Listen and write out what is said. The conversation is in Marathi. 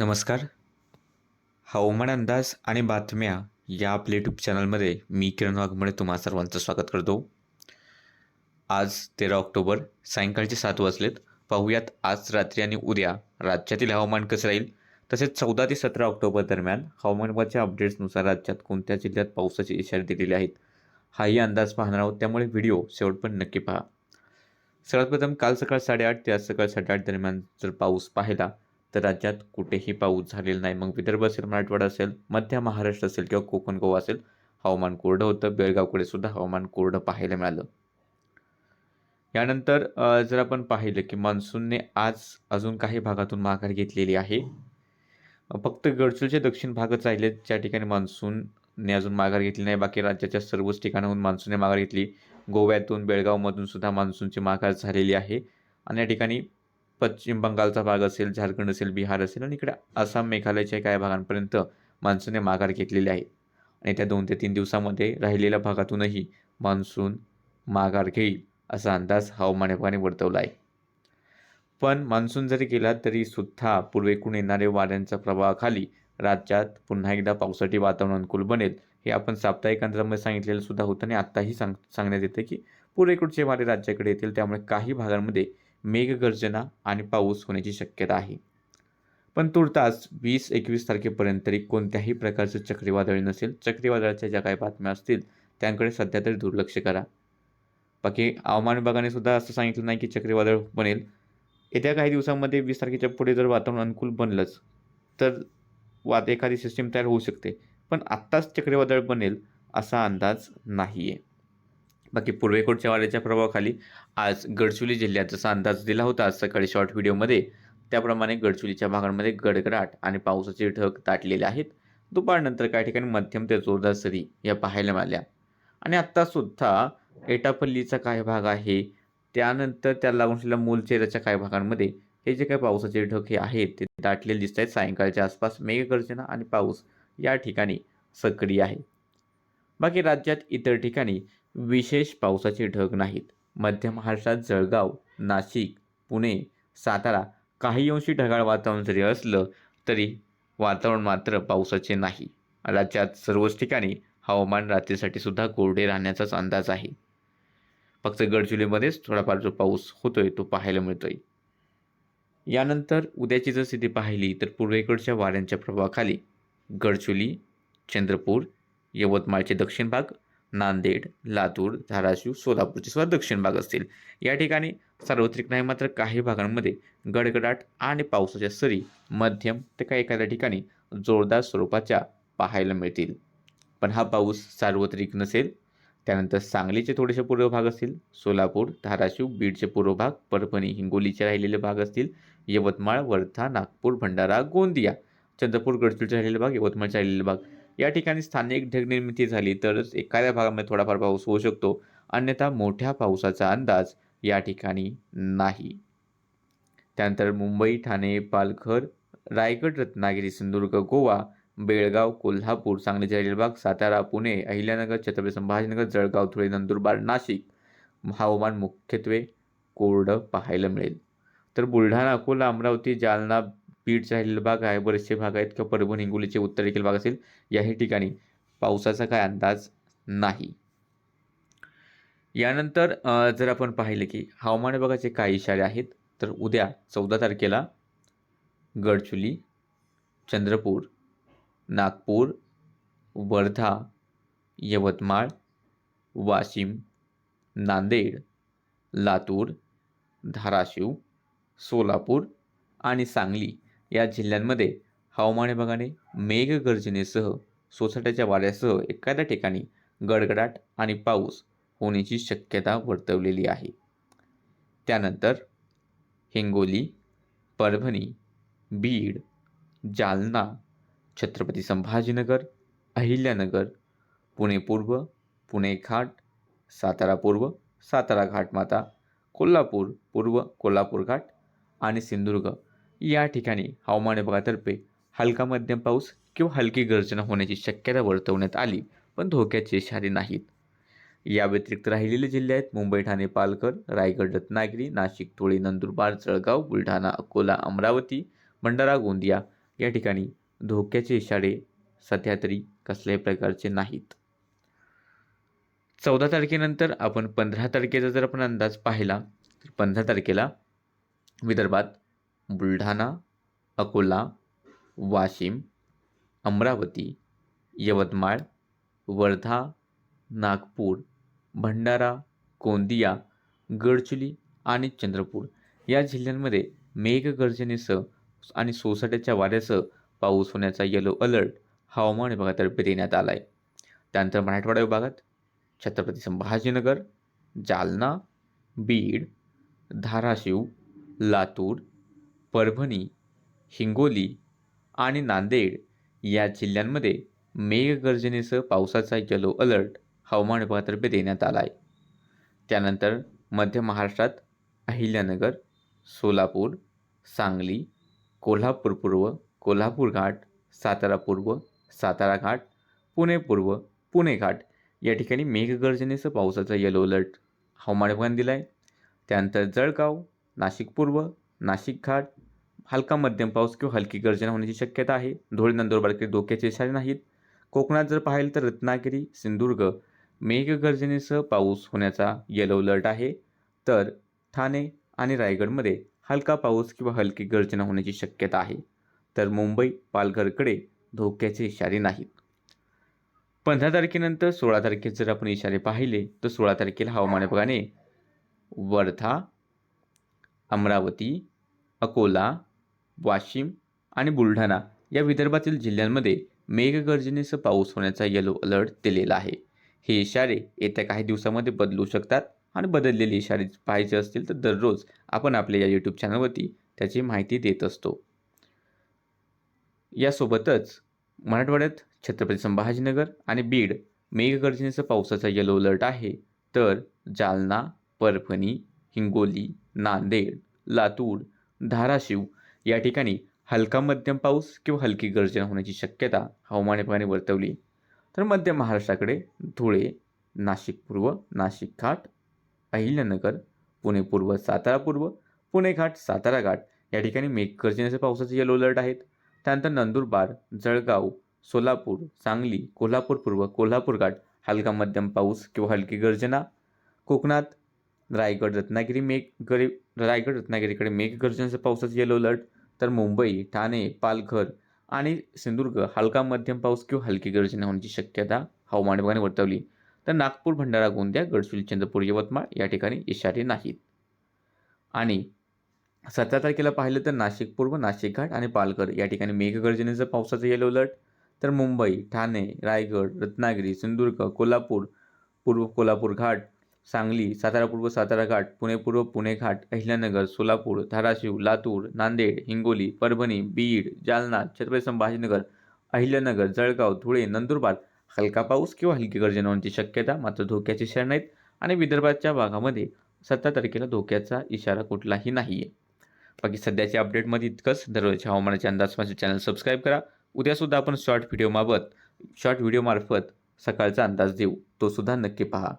नमस्कार. हवामान अंदाज आणि बातम्या या आपल्या यूट्यूब चॅनलमध्ये मी किरण वाघमळे तुम्हा सर्वांचं स्वागत करतो. आज तेरा ऑक्टोबर सायंकाळचे सात वाजलेत. पाहूयात आज रात्री आणि उद्या राज्यातील हवामान कसं राहील? तसेच चौदा ते सतरा ऑक्टोबर दरम्यान हवामानाच्या अपडेट्सनुसार राज्यात कोणत्या जिल्ह्यात पावसाचे इशारे दिलेले आहेत? हाही अंदाज पाहणार आहोत. त्यामुळे व्हिडिओ शेवटपर्यंत नक्की पहा. सर्वात प्रथम काल सकाळ साडेआठ ते आज सकाळ साडेआठ दरम्यान जर पाऊस पाहिला तर राज्यात कुठेही पाऊस झालेला नाही. मग विदर्भ असेल मराठवाडा असेल मध्य महाराष्ट्र असेल किंवा कोकण गोवा असेल हवामान कोरडं होतं. बेळगावकडे सुद्धा हवामान कोरडं पाहायला मिळालं. यानंतर जर आपण पाहिलं की मान्सूनने आज अजून काही भागातून माघार घेतलेली आहे. फक्त गडचिरोलीचे दक्षिण भागच राहिलेत. ज्या ठिकाणी मान्सूनने अजून माघार घेतली नाही. बाकी राज्याच्या सर्वच ठिकाणाहून मान्सूनने माघार घेतली. गोव्यातून बेळगावमधून सुद्धा मान्सूनची माघार झालेली आहे. आणि या ठिकाणी पश्चिम बंगालचा भाग असेल झारखंड असेल बिहार असेल आणि इकडे आसाम मेघालयच्या काही भागांपर्यंत मान्सूनने माघार घेतलेली आहे. आणि त्या दोन ते तीन दिवसामध्ये राहिलेल्या भागातूनही मान्सून माघार घेईल असा अंदाज हवामान विभागाने वर्तवला आहे. पण मान्सून जरी गेला तरी सुद्धा पूर्वेकडून येणाऱ्या वाऱ्यांच्या प्रभावाखाली राज्यात पुन्हा एकदा पावसाळी वातावरण अनुकूल बनेल हे आपण साप्ताहिक अंतरामध्ये सांगितलेलं सुद्धा होतं आणि आत्ताही सांग सांगण्यात येतं की पूर्वेकडचे वारे राज्याकडे येतील त्यामुळे काही भागांमध्ये मेघगर्जना आणि पाऊस होण्याची शक्यता आहे. पण तुर्तास वीस एकवीस तारखेपर्यंत तरी कोणत्याही प्रकारचं चक्रीवादळ नसेल. चक्रीवादळाच्या ज्या काही बातम्या असतील त्यांकडे सध्या तरी दुर्लक्ष करा. बाकी हवामान विभागाने सुद्धा असं सांगितलं नाही की चक्रीवादळ बनेल. येत्या काही दिवसांमध्ये वीस तारखेच्या पुढे जर वातावरण अनुकूल बनलंच तर वाद एखादी सिस्टीम तयार होऊ शकते. पण आत्ताच चक्रीवादळ बनेल असा अंदाज नाही आहे बाकी पूर्वेकडच्या वाऱ्याच्या प्रभावाखाली आज गडचिरोली जिल्ह्यात जसा अंदाज दिला होता. आज सकाळी शॉर्ट व्हिडिओमध्ये त्याप्रमाणे गडचिरोलीच्या भागांमध्ये गडगडाट आणि पावसाचे ढग दाटलेले आहेत. दुपारनंतर काही ठिकाणी मध्यम ते जोरदार सरी या पाहायला मिळाल्या. आणि आत्तासुद्धा एटापल्लीचा काही भाग आहे? त्यानंतर त्याला लागून असलेल्या मूलचेराच्या काही भागांमध्ये हे जे काही पावसाचे ढग हे आहेत ते दाटलेले दिसत आहेत. सायंकाळच्या आसपास मेघगर्जना आणि पाऊस या ठिकाणी सक्रिय आहे. बाकी राज्यात इतर ठिकाणी विशेष पावसाचे ढग नाहीत. मध्य महाराष्ट्रात जळगाव नाशिक पुणे सातारा काही अंशी ढगाळ वातावरण जरी असलं तरी वातावरण मात्र पावसाचे नाही. राज्यात सर्वच ठिकाणी हवामान रात्रीसाठी सुद्धा कोरडे राहण्याचाच अंदाज आहे. फक्त गडचिरोलीमध्येच थोडाफार जो पाऊस होतोय तो पाहायला मिळतोय. यानंतर उद्याची जर स्थिती पाहिली तर पूर्वेकडच्या वाऱ्यांच्या प्रभावाखाली गडचिरोली चंद्रपूर यवतमाळचे दक्षिण भाग नांदेड लातूर धाराशिव सोलापूरचे सुद्धा दक्षिण भाग असतील. या ठिकाणी सार्वत्रिक नाही मात्र काही भागांमध्ये गडगडाट आणि पावसाच्या सरी मध्यम ते काही एखाद्या ठिकाणी जोरदार स्वरूपाच्या पाहायला मिळतील. पण हा पाऊस सार्वत्रिक नसेल त्यानंतर सांगलीचे थोडेसे पूर्व भाग असतील सोलापूर धाराशिव बीडचे पूर्व भाग परभणी हिंगोलीचे राहिलेले भाग असतील यवतमाळ वर्धा नागपूर भंडारा गोंदिया चंद्रपूर गडचिरोलीचे राहिलेले भाग यवतमाळचे राहिलेले भाग या ठिकाणी स्थानिक ढगनिर्मिती झाली तरच एखाद्या भागामध्ये थोडाफार पाऊस होऊ शकतो. अन्यथा मोठ्या पावसाचा अंदाज या ठिकाणी नाही. त्यानंतर मुंबई ठाणे पालघर रायगड रत्नागिरी सिंधुदुर्ग गोवा बेळगाव कोल्हापूर सांगली राहिलेले सातारा पुणे अहिल्यानगर छत्रपती संभाजीनगर जळगाव धुळे नंदुरबार नाशिक हवामान मुख्यत्वे कोरडं पाहायला मिळेल. तर बुलढाणा अकोला अमरावती जालना बीडचे भाग आहे. बरेचसे भाग आहेत. किंवा परभणी हिंगोलीचे उत्तरेकडील भाग असेल. याही ठिकाणी पावसाचा काय अंदाज नाही. यानंतर जर आपण पाहिलं की हवामान विभागाचे काही इशारे आहेत तर उद्या चौदा तारखेला गडचुली चंद्रपूर नागपूर वर्धा यवतमाळ वाशिम नांदेड लातूर धाराशिव सोलापूर आणि सांगली या जिल्ह्यांमध्ये हवामान विभागाने मेघगर्जनेसह सोसाट्याच्या वाऱ्यासह एखाद्या ठिकाणी गडगडाट आणि पाऊस होण्याची शक्यता वर्तवलेली आहे. त्यानंतर हिंगोली परभणी बीड जालना छत्रपती संभाजीनगर अहिल्यानगर पुणे पूर्व पुणे घाट सातारा पूर्व सातारा घाटमाता कोल्हापूर पूर्व कोल्हापूर घाट आणि सिंधुदुर्ग या ठिकाणी हवामान विभागातर्फे हलका मध्यम पाऊस किंवा हलकी गर्जना होण्याची शक्यता वर्तवण्यात आली पण धोक्याचे इशारे नाहीत. या व्यतिरिक्त राहिलेले जिल्हे आहेत मुंबई ठाणे पालघर रायगड रत्नागिरी नाशिक धुळे नंदुरबार जळगाव बुलढाणा अकोला अमरावती भंडारा गोंदिया या ठिकाणी धोक्याचे इशारे सध्या तरी कसल्याही प्रकारचे नाहीत. चौदा तारखेनंतर आपण पंधरा तारखेचा जर आपण अंदाज पाहिला तर पंधरा तारखेला विदर्भात बुलढाणा अकोला वाशिम अमरावती यवतमाळ वर्धा नागपूर भंडारा गोंदिया गडचुली आणि चंद्रपूर. या जिल्ह्यांमध्ये मेघगर्जनेसह आणि सोसाट्याच्या वाऱ्यासह पाऊस होण्याचा येलो अलर्ट हवामान विभागातर्फे देण्यात आला आहे त्यानंतर मराठवाडा विभागात छत्रपती संभाजीनगर जालना बीड धाराशिव लातूर परभणी हिंगोली आणि नांदेड या जिल्ह्यांमध्ये मेघगर्जनेसह पावसाचा येलो अलर्ट हवामान विभागातर्फे देण्यात आला आहे त्यानंतर मध्य महाराष्ट्रात अहिल्यानगर सोलापूर सांगली कोल्हापूर पूर्व कोल्हापूर घाट सातारा पूर्व सातारा घाट पुणे पूर्व पुणे घाट या ठिकाणी मेघगर्जनेसह पावसाचा येलो अलर्ट हवामान विभागाने दिला आहे त्यानंतर जळगाव नाशिक पूर्व नाशिक घाट हलका मध्यम पाऊस किंवा हलकी गर्जना होण्याची शक्यता आहे. धुळे नंदुरबारकडे धोक्याचे इशारे नाहीत. कोकणात जर पाहिलं तर रत्नागिरी सिंधुदुर्ग मेघगर्जनेसह पाऊस होण्याचा येलो अलर्ट आहे. तर ठाणे आणि रायगडमध्ये हलका पाऊस किंवा हलकी गर्जना होण्याची शक्यता आहे. तर मुंबई पालघरकडे धोक्याचे इशारे नाहीत. पंधरा तारखेनंतर सोळा तारखेत जर आपण इशारे पाहिले तर सोळा तारखेला हवामान विभागाने वर्धा अमरावती अकोला वाशिम आणि बुलढाणा या विदर्भातील जिल्ह्यांमध्ये मेघगर्जनेसह पाऊस होण्याचा येलो अलर्ट दिलेला आहे. हे इशारे येत्या काही दिवसामध्ये बदलू शकतात आणि बदललेले इशारे पाहायचे असतील तर दररोज आपण आपल्या या यूट्यूब चॅनलवरती त्याची माहिती देत असतो. यासोबतच मराठवाड्यात छत्रपती संभाजीनगर आणि बीड मेघगर्जनेसह पावसाचा येलो अलर्ट आहे. तर जालना परभणी हिंगोली नांदेड लातूर धाराशिव या ठिकाणी हलका मध्यम पाऊस किंवा हलकी गर्जना होण्याची शक्यता हवामान विभागाने वर्तवली. तर मध्य महाराष्ट्राकडे धुळे नाशिक पूर्व नाशिक घाट अहिल्यानगर पुणे पूर्व सातारा पूर्व पुणे घाट सातारा घाट या ठिकाणी मेघगर्जनेच्या पावसाचे येलो अलर्ट आहेत. त्यानंतर नंदुरबार जळगाव सोलापूर सांगली कोल्हापूर पूर्व कोल्हापूर घाट हलका मध्यम पाऊस किंवा हलकी गर्जना. कोकणात रायगड रत्नागिरी मेघ गरी रायगड रत्नागिरीकडे मेघगर्जनेच्या पावसाचे येलो अलर्ट तर मुंबई ठाणे पालघर आणि सिंधुदुर्ग हलका मध्यम पाऊस किंवा हलकी गर्जना होण्याची शक्यता हवामान विभागाने वर्तवली. तर नागपूर भंडारा गोंदिया गडचिरोली चंद्रपूर यवतमाळ या ठिकाणी इशारे नाहीत. आणि सतरा तारखेला पाहिलं तर नाशिक पूर्व नाशिक घाट आणि पालघर या ठिकाणी मेघगर्जनेचं पावसाचं येलो अलर्ट तर मुंबई ठाणे रायगड रत्नागिरी सिंधुदुर्ग कोल्हापूर पूर्व कोल्हापूर घाट सांगली सातारा पूर्व सातारा घाट पुणे पूर्व पुणे घाट अहिल्यानगर सोलापूर धाराशिव लातूर नांदेड हिंगोली परभणी बीड जालना छत्रपती संभाजीनगर अहिल्यानगर जळगाव धुळे नंदुरबार हलका पाऊस किंवा हलकी गर्जना शक्यता मात्र धोक्याचे इशारा नाहीत आणि विदर्भाच्या भागामध्ये सत्ता तारखेला धोक्याचा इशारा कुठलाही नाही आहे बाकी सध्याच्या अपडेटमध्ये इतकंच. दररोजच्या हवामानाच्या अंदाज माझे चॅनल सबस्क्राईब करा. उद्यासुद्धा आपण शॉर्ट व्हिडिओमार्फत शॉर्ट व्हिडिओमार्फत सकाळचा अंदाज देऊ. तो सुद्धा नक्की पहा.